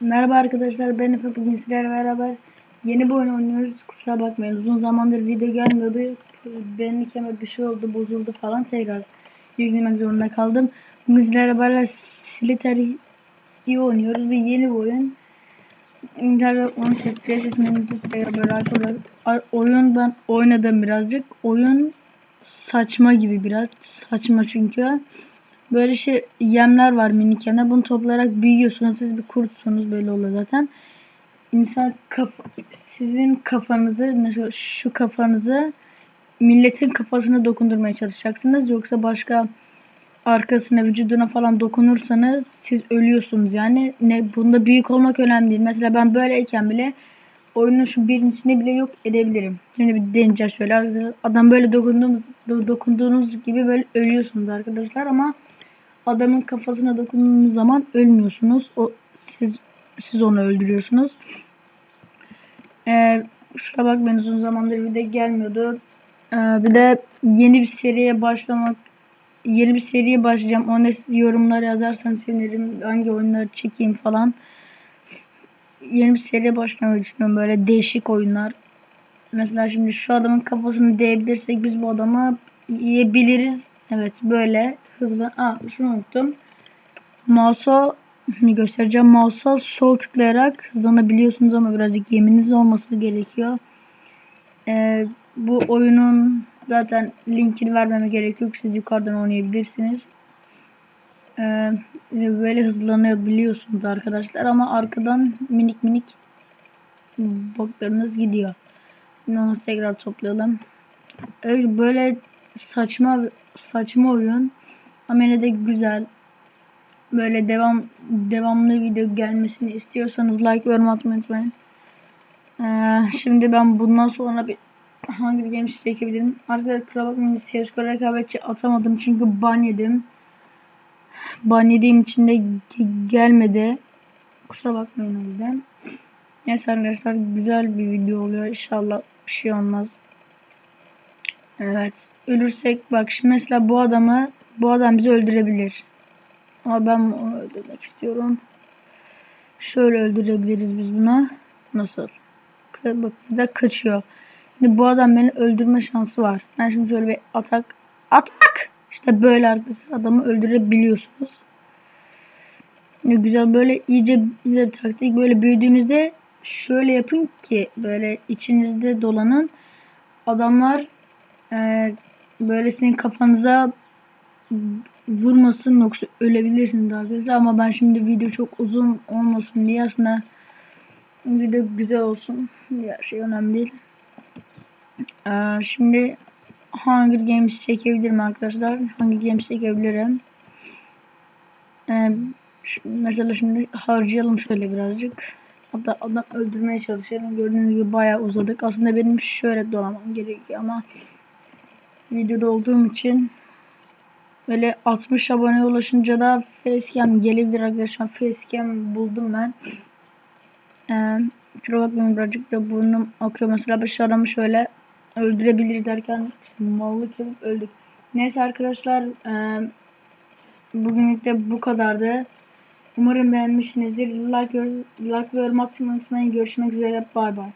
Merhaba arkadaşlar ben Efe. Bugün sizlerle beraber yeni bir oyun oynuyoruz. Kusura bakmayın uzun zamandır video gelmiyordu. Benim ikeme bir şey oldu bozuldu falan. Tekrar yüklemek zorunda kaldım. Bugün sizlerle beraber Slytherin oynuyoruz ve yeni bir oyun. İnternet onu testleri sesimizi tekrar arkadaşlar oyun ben oynadım birazcık. Oyun saçma gibi biraz saçma çünkü Böyle şey yemler var minik yemler. Bunu toplayarak büyüyorsunuz. Siz bir kurtsunuz. Böyle olur zaten. İnsan kaf sizin kafanızı şu kafanızı milletin kafasına dokundurmaya çalışacaksınız. Yoksa başka arkasına vücuduna falan dokunursanız siz ölüyorsunuz. Yani ne bunda büyük olmak önemli değil. Mesela ben böyleyken bile oyunun şu birincisini bile yok edebilirim. Şimdi bir deneyeceğiz şöyle. Adam böyle dokunduğunuz, dokunduğunuz gibi böyle ölüyorsunuz arkadaşlar ama adamın kafasına dokunduğunuz zaman ölmüyorsunuz. O siz siz onu öldürüyorsunuz. Ee, şuna bak ben uzun zamandır video gelmiyordu. Ee, bir de yeni bir seriye başlamak yeni bir seriye başlayacağım. Ona yorumlar yazarsanız sevinirim. Hangi oyunları çekeyim falan. Yeni bir seriye başlamayı düşünüyorum. Böyle değişik oyunlar. Mesela şimdi şu adamın kafasını değebilirsek biz bu adamı yiyebiliriz. Evet böyle Aa şunu unuttum. Mouse'a göstereceğim. Mouse'a sol tıklayarak hızlanabiliyorsunuz ama birazcık yeminiz olması gerekiyor. Ee, bu oyunun zaten linkini vermeme gerek yok. Siz yukarıdan oynayabilirsiniz. Ee, böyle hızlanabiliyorsunuz arkadaşlar ama arkadan minik minik boklarınız gidiyor. Onu tekrar toplayalım. Öyle böyle saçma saçma oyun ama yine de güzel. Böyle devam devamlı video gelmesini istiyorsanız like yorum atmayı unutmayın. Ee, şimdi ben bundan sonra bir hangi bir game çekebilirim? Arkadaşlar kusura bakmayın CSGO rekabetçi atamadım çünkü ban yedim. Ban yediğim için de gelmedi. Kusura bakmayın o yüzden. Neyse arkadaşlar güzel bir video oluyor. İnşallah bir şey olmaz. Evet. Ölürsek bak şimdi mesela bu adamı bu adam bizi öldürebilir. Ama ben onu öldürmek istiyorum. Şöyle öldürebiliriz biz buna. Nasıl? Bak bir de kaçıyor. Şimdi bu adam beni öldürme şansı var. Ben şimdi şöyle bir atak atak işte böyle arkadaşlar adamı öldürebiliyorsunuz. Şimdi güzel böyle iyice bize taktik böyle büyüdüğünüzde şöyle yapın ki böyle içinizde dolanın adamlar e, böyle sizin kafanıza vurmasın yoksa ölebilirsiniz arkadaşlar ama ben şimdi video çok uzun olmasın diye aslında video güzel olsun her şey önemli değil. Ee, şimdi Hunger Games çekebilirim arkadaşlar? Hunger Games çekebilirim? Ee, mesela şimdi harcayalım şöyle birazcık. Hatta adam öldürmeye çalışalım. Gördüğünüz gibi bayağı uzadık. Aslında benim şöyle dolamam gerekiyor ama videoda olduğum için böyle 60 abone ulaşınca da facecam gelebilir arkadaşlar. Facecam buldum ben. Ee, kusura bakmayın birazcık da burnum akıyor. Mesela bir adamı şöyle öldürebiliriz derken mallık yapıp öldük. Neyse arkadaşlar e, bugünlük de bu kadardı. Umarım beğenmişsinizdir. Like, like ve yorum atmayı unutmayın. Görüşmek üzere. Bay bay.